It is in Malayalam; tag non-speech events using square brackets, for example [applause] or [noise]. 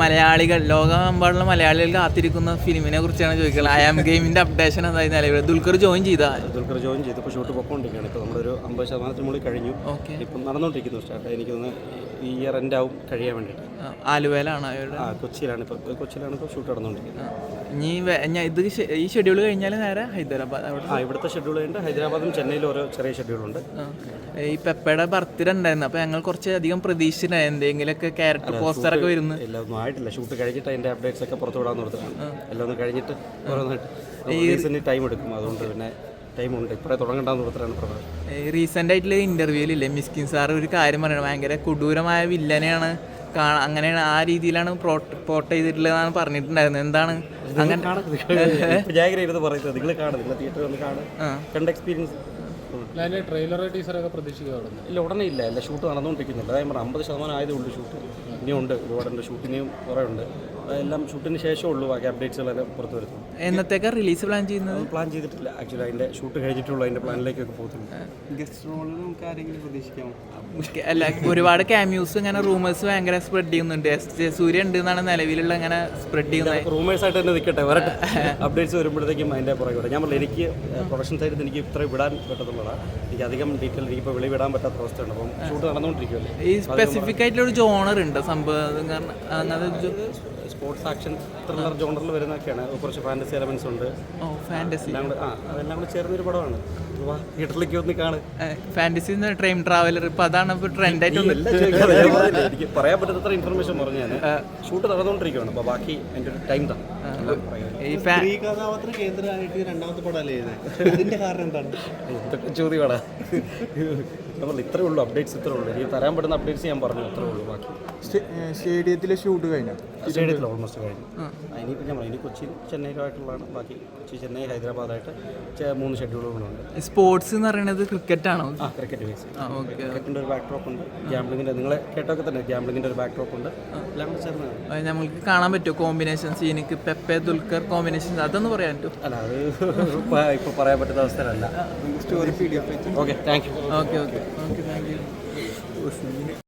മലയാളികൾ ലോകമെമ്പാടുള്ള മലയാളികൾ കാത്തിരിക്കുന്ന ഫിലിമിനെ കുറിച്ചാണ് ചോദിക്കുന്നത്. ഐ ആം ഗെയിമിന്റെ അപ്ഡേഷൻ എന്തായി നിലവിൽ ദുൽഖർ ജോയിൻ ചെയ്ത? ദുൽഖർ ജോയിൻ ചെയ്ത്. ഇപ്പോൾ ഷൂട്ട് പൊക്കോണ്ടിരിക്കുകയാണ് ഇപ്പോൾ നമ്മളൊരു അമ്പത് ശതമാനത്തിന് മുകളിൽ കഴിഞ്ഞു. ഓക്കെ ഇപ്പം നടന്നുകൊണ്ടിരിക്കുന്നു സ്റ്റാർട്ട് എനിക്ക് തോന്നുന്നു ഈ ഇയർ എൻഡ് ആവും കഴിയാൻ വേണ്ടിയിട്ട്. ആലുവയിലാണ് അവരുടെ ആ കൊച്ചിയിലാണ് ഇപ്പോൾ കൊച്ചിയിലാണ് ഇപ്പോൾ ഷൂട്ട് നടന്നുകൊണ്ടിരിക്കുന്നത്. ഇനി ഞാൻ ഇത് ഈ ഷെഡ്യൂൾ കഴിഞ്ഞാൽ നേരെ ഹൈദരാബാദ് അവിടെ ആ ഇവിടുത്തെ ഷെഡ്യൂൾ കഴിഞ്ഞിട്ട് ഹൈദരാബാദും ചെന്നൈയിലും ഓരോ ചെറിയ ഷെഡ്യൂളുണ്ട്. ഈ പെപ്പയുടെ ബർത്ത്ഡേ ഉണ്ടായിരുന്നു. അപ്പോൾ ഞങ്ങൾ കുറച്ച് അധികം പ്രതീക്ഷിച്ചിട്ടുണ്ടായി എന്തെങ്കിലുമൊക്കെ ക്യാരക്ടർ പോസ്റ്റർ ഒക്കെ വരുന്നു. എല്ലാം ഒന്നും ആയിട്ടില്ല. ഷൂട്ട് കഴിഞ്ഞിട്ട് അതിന്റെ അപ്ഡേറ്റ്സ് ഒക്കെ പുറത്തു വിടാൻ കൊടുത്തിട്ടാണ് എല്ലാം ഒന്ന് കഴിഞ്ഞിട്ട് ഓരോന്നായിട്ട്. ടൈം എടുക്കും. അതുകൊണ്ട് പിന്നെ ടൈം ഉണ്ട്. ഇപ്പോഴേ തുടങ്ങണ്ടെന്ന് കൊടുത്തിട്ടാണ് പ്രധാനം റീസെന്റ് ആയിട്ടുള്ള ഇന്റർവ്യൂലില്ലേ മിസ്കിൻ സാർ ഒരു കാര്യം പറയണം. ഭയങ്കര കൊടൂരമായ വില്ലനെയാണ് കാണാൻ അങ്ങനെയാണ് ആ രീതിയിലാണ് പോർട്ട് ചെയ്തിട്ടുള്ളതെന്നാണ് പറഞ്ഞിട്ടുണ്ടായിരുന്നത്. എന്താണ് അങ്ങനെ കാണും [laughs] കാണും കണ്ട എക്സ്പീരിയൻസ് ട്രെയിലർ ടീച്ചറൊക്കെ പ്രതീക്ഷിക്കാറുണ്ട് ഇല്ല ഉടനെ ഇല്ല. അല്ല ഷൂട്ട് നടന്നുകൊണ്ടിരിക്കുന്നുണ്ട്. അതായത് അമ്പത് ശതമാനം ആയതേ ഉള്ളൂ ഷൂട്ട് ഇനിയും ഉണ്ട്. ഒരുപാടുണ്ട് ഷൂട്ടിനെയും കുറേ ഉണ്ട്. എല്ലാം ഷൂട്ടിന് ശേഷം ഉള്ളൂ ബാക്കി അപ്ഡേറ്റ്സുകളെല്ലാം പുറത്ത് വരുന്നത്. എന്നത്തേക്കാ റിലീസ് പ്ലാൻ ചെയ്യുന്നത്? പ്ലാൻ ചെയ്തിട്ടില്ല. ആക്ച്വലി അതിന്റെ ഷൂട്ട് കഴിഞ്ഞിട്ടുള്ളൂ അതിന്റെ പ്ലാനിലേക്കൊക്കെ പോകുന്നുണ്ട് ഗസ്റ്റ് റോളിൽ നമുക്ക് ആരെങ്കിലും പ്രതീക്ഷിക്കാം. അല്ല ഒരുപാട് ക്യാമ്യൂസ് ഇങ്ങനെ റൂമേഴ്സ് ഭയങ്കര സ്പ്രെഡ് ചെയ്യുന്നുണ്ട്. എസ് ജെ സൂര്യ ഉണ്ട് എന്നാണ് നിലവിലുള്ള ഇങ്ങനെ സ്പ്രെഡ് ചെയ്യുന്നത്. റൂമേഴ്സ് ആയിട്ട് തന്നെ നിൽക്കട്ടെ വരട്ടെ. അപ്ഡേറ്റ്സ് വരുമ്പോഴത്തേക്കും അതിന്റെ പുറകെ വിടാം ഞാൻ പറഞ്ഞു എനിക്ക് പ്രൊഡക്ഷൻ സൈഡിൽ എനിക്ക് ഇത്ര വിടാൻ പറ്റത്തുള്ളതാണ് എനിക്ക് അധികം ഡീറ്റെയിൽ എനിക്കിപ്പോൾ വെളി വിടാൻ പറ്റാത്ത അവസ്ഥയുണ്ട് അപ്പം ഷൂട്ട് നടന്നുകൊണ്ടിരിക്കുമല്ലേ ഈ സ്പെസിഫിക് ആയിട്ടുള്ള ഒരു ജോണർ ഉണ്ട്? സംഭവം അത് കാരണം അങ്ങനത്തെ ജോ- സ്പോർട്സ് ആക്ഷൻ ത്രില്ലർ ജോണറിൽ വരുന്നതൊക്കെയാണ്. കുറച്ച് ഫാന്റസി എലമെന്റ്സ് ഉണ്ട്. ഫാന്റസി ആ അതെല്ലാം കൂടെ ചേർന്നൊരു പടമാണ്. തിയേറ്ററിലേക്ക് ഒന്ന് കാണ്. ഫാന്റസി ട്രെയിൻ ട്രാവലർ ഇപ്പൊ അതാണ് ഇപ്പൊ ട്രെൻഡ് ആയിട്ട് എനിക്ക് പറയാൻ പറ്റാത്ത ഇൻഫർമേഷൻ പറഞ്ഞു ഞാൻ. ഷൂട്ട് നടന്നുകൊണ്ടിരിക്കുകയാണ് അപ്പൊ ബാക്കി എന്റെ ഒരു ടൈം താ ഈ ഫാ സ്ത്രീ കഥാപാത്രം കേന്ദ്രമായിട്ട് രണ്ടാമത്തെ പടമല്ലേ അതിന്റെ കാരണം എന്താണ്? ഇതൊക്കെ ചോദ്യമാണ് ഇത്രേ ഉള്ളൂ അപ്ഡേറ്റ്സ് ഇത്രേ ഉള്ളൂ. എനിക്ക് തരാൻ പറ്റുന്ന അപ്ഡേറ്റ്സ് ഞാൻ പറഞ്ഞു ഇത്രേ ഉള്ളൂ ബാക്കി. സ്റ്റേഡിയത്തിലെ ഷൂട്ട് കഴിഞ്ഞു? സ്റ്റേഡിയത്തിൽ ഓൾമോസ്റ്റ് കഴിഞ്ഞു. ഇനിയിപ്പോൾ ഞാൻ ഇനി കൊച്ചിയിൽ ചെന്നൈയിലുമായിട്ടുള്ളതാണ്. ബാക്കി കൊച്ചി ചെന്നൈ ഹൈദരാബാദായിട്ട് ആയിട്ട് മൂന്ന് ഷെഡ്യൂളുകളുണ്ട് സ്പോർട്സ് എന്ന് പറയുന്നത് ക്രിക്കറ്റ് ആണോ? ആ ക്രിക്കറ്റ് ബേസ് ആ ഒരു ബാക്ക് ഡ്രോപ്പ് ഉണ്ട് ഗ്യാംബ്ലിങ്ങിന്റെ നിങ്ങളെ കേട്ടൊക്കെ തന്നെ ഗ്യാംബ്ലിങ്ങിന്റെ ഒരു ബാക്ക് ഡ്രോപ്പ് ഉണ്ട് എല്ലാം കൂടെ ചേർന്നാണ് നമുക്ക് കാണാൻ പറ്റുമോ? കോമ്പിനേഷൻസ് എനിക്ക് പെപ്പെ ദുൽഖർ കോമ്പിനേഷൻസ് അതൊന്ന് പറയാൻ പറ്റുമോ അല്ല അത് ഇപ്പൊ പറയാൻ പറ്റുന്ന F okay thank you okay okay okay thank you